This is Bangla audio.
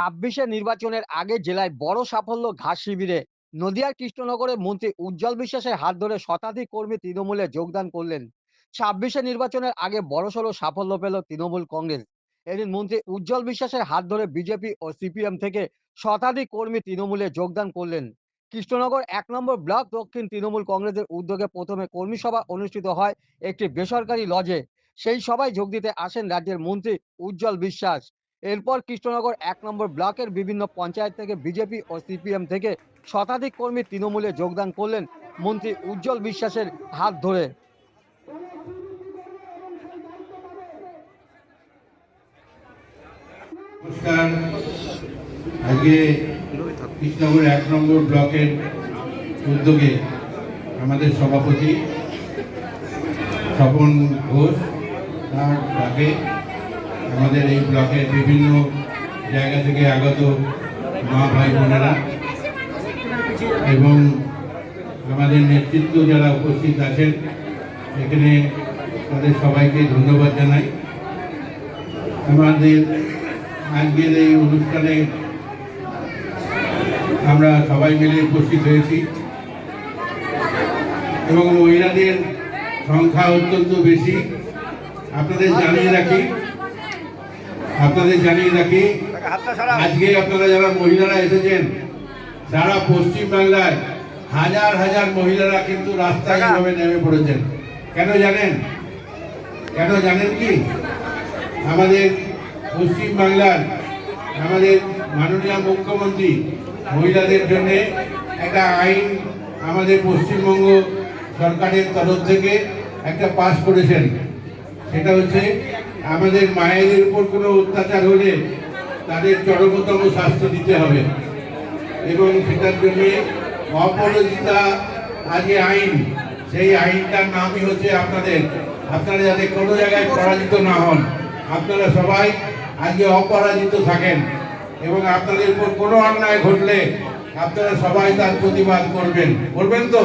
ছাব্বিশে নির্বাচনের আগে জেলায় বড় সাফল্য ঘাস শিবিরে নদিয়ার কৃষ্ণনগরে মন্ত্রী উজ্জ্বল বিশ্বাসের হাত ধরে শতাধিক কর্মী তৃণমূলে যোগদান করলেন। ছাব্বিশে নির্বাচনের আগে বড়সড় সাফল্য পেল তৃণমূল কংগ্রেস। এদিন মন্ত্রী উজ্জ্বল বিশ্বাসের হাত ধরে বিজেপি ও সিপিএম থেকে শতাধিক কর্মী তৃণমূলে যোগদান করলেন। কৃষ্ণনগর এক নম্বর ব্লক দক্ষিণ তৃণমূল কংগ্রেসের উদ্যোগে প্রথমে কর্মী সভা অনুষ্ঠিত হয় একটি বেসরকারি লজে। সেই সভায় যোগ দিতে আসেন রাজ্যের মন্ত্রী উজ্জ্বল বিশ্বাস। এরপর কৃষ্ণনগর এক নম্বর ব্লকের বিভিন্ন পঞ্চায়েত থেকে বিজেপি ও সিপিএম থেকে শতাধিক কর্মী তৃণমূলে যোগদান করলেন মন্ত্রী উজ্জ্বল বিশ্বাসের হাত ধরে। আজকে কৃষ্ণনগর এক নম্বর ব্লকের উদ্যোগে আমাদের সভাপতি স্বপন ঘোষ তার ডাকে আমাদের এই ব্লকের বিভিন্ন জায়গা থেকে আগত মা ভাই বোনেরা এবং আমাদের নেতৃত্ব যারা উপস্থিত আছেন, এখানে তাদের সবাইকে ধন্যবাদ জানাই। আমাদের আজকের এই অনুষ্ঠানে আমরা সবাই মিলে উপস্থিত হয়েছি এবং মহিলাদের সংখ্যা অত্যন্ত বেশি। আপনাদের জানিয়ে রাখি আপনাদের জানিয়ে রাখি আজকে আপনারা যারা মহিলারা এসেছেন সারা পশ্চিম বাংলায় হাজার হাজার মহিলারা কিন্তু রাস্তায় এভাবে নেমে পড়েছেন। কেন জানেন? কেন জানেন কি? আমাদের পশ্চিমবাংলার আমাদের মাননীয় মুখ্যমন্ত্রী মহিলাদের জন্যে একটা আইন আমাদের পশ্চিমবঙ্গ সরকারের তরফ থেকে একটা পাস করেছেন। সেটা হচ্ছে আমাদের মায়েদের উপর কোনো অত্যাচার হলে তাদের চরমতম শাস্তি দিতে হবে। এবং সেটার জন্য অপরাজিতা আজকে আইন, সেই আইনটার নামই হচ্ছে আপনাদের। আপনারা যাতে কোনো জায়গায় পরাজিত না হন, আপনারা সবাই আজকে অপরাজিত থাকেন এবং আপনাদের উপর কোনো অন্যায় ঘটলে আপনারা সবাই তার প্রতিবাদ করবেন। করবেন তো?